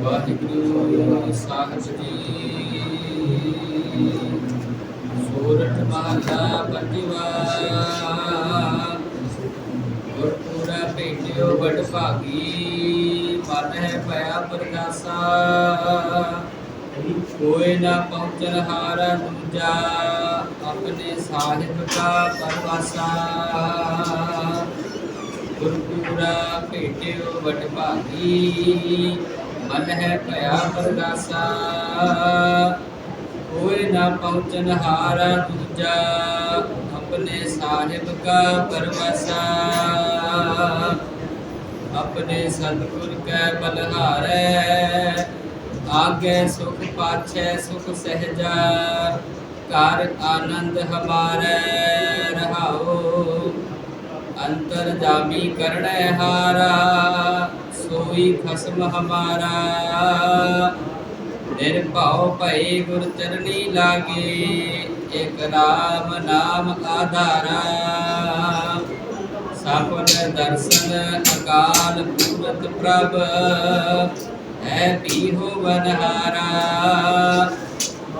ਵਾਹਿਗੁਰੂ ਸਾਹਿਬ ਜੀ ਸੂਰਤ ਮਹਲਾ ਪੰਜਵਾ ਗੁਰਪੂਰਾ ਭੇਟਿਓ ਬੜ ਭਾਗੀ ਮਨ ਹੈ ਭਇਆ ਪ੍ਰਗਾਸਾ ਕੋਇ ਨਾ ਪਹੁੰਚਨ ਹਾਰਾ ਦੂਜਾ ਆਪਣੇ ਸਾਹਿਬ ਕਾ ਪਰਵਾਸਾ ਗੁਰਪੂਰਾ ਭੇਟਿਓ ਵਡ ਭਾਗੀ ਮਨ ਹੈ ਭਇਆ ਪ੍ਰਗਾਸਾ ਕੋਇ ਨਾ ਪਹੁੰਚਨ ਹਾਰਾ ਦੂਜਾ, ਆਪਣੇ ਸਾਹਿਬ ਕਾ ਪਰਵਾਸਾ। ਆਪਣੇ ਸਤਿਗੁਰ ਕੈ ਬਲਹਾਰੈ, ਆਗੇ ਸੁਖ ਪਾਛੈ, ਸੁਖ ਸਹਜਾ, ਘਰ ਆਨੰਦ ਹਮਾਰੇ, ਰਹਾਓ, ਅੰਤਰ ਜਾਮੀ ਕਰਣੈ ਹਾਰਾ। ਸੋਈ ਖਸਮ ਹਮਾਰਾ ਨਿਰਭਉ ਭਈ ਗੁਰ ਚਰਣੀ ਲਾਗੇ, ਇਕ ਰਾਮ ਨਾਮ ਆਧਾਰਾ। ਸਫਲ ਦਰਸ਼ਨ ਅਕਾਲ ਪੂਰਤ ਪ੍ਰਭ ਹੈ ਪੀਹੋ ਬਨਹਾਰਾ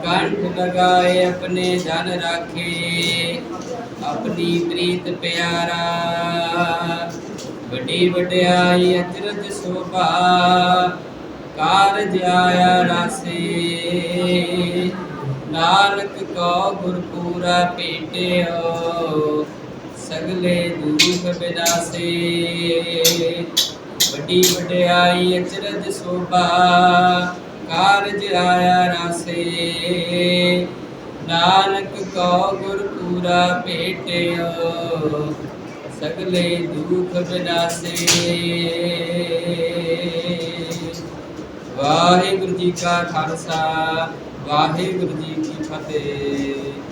ਕੰਠ ਲਗਾਏ ਆਪਣੇ ਜਨ ਰਾਖੇ, ਆਪਣੀ ਪ੍ਰੀਤ ਪਿਆਰਾ। ਵੱਡੀ ਵਡਿਆਈ ਅਚਰਜ ਸੋਭਾ ਕਾਰਜ ਆਇਆ ਰਾਸੇ। ਨਾਨਕ ਕੋ ਗੁਰਪੂਰਾ ਭੇਟਿਓ ਸਗਲੇ ਦੁਖ ਬਿਨਾਸੇ। ਵੱਡੀ ਵਡਿਆਈ ਅਚਰਜ ਸੋਭਾ ਕਾਰਜ ਆਇਆ ਰਾਸੇ। ਨਾਨਕ ਕੋ ਗੁਰਪੂਰਾ ਭੇਟਿਓ ਸਗਲੇ ਦੁਖ ਬਿਨਾਸੇ। ਵਾਹਿਗੁਰੂ ਜੀ ਕਾ ਖਾਲਸਾ ਵਾਹਿਗੁਰੂ ਜੀ ਕੀ ਫਤਿਹ।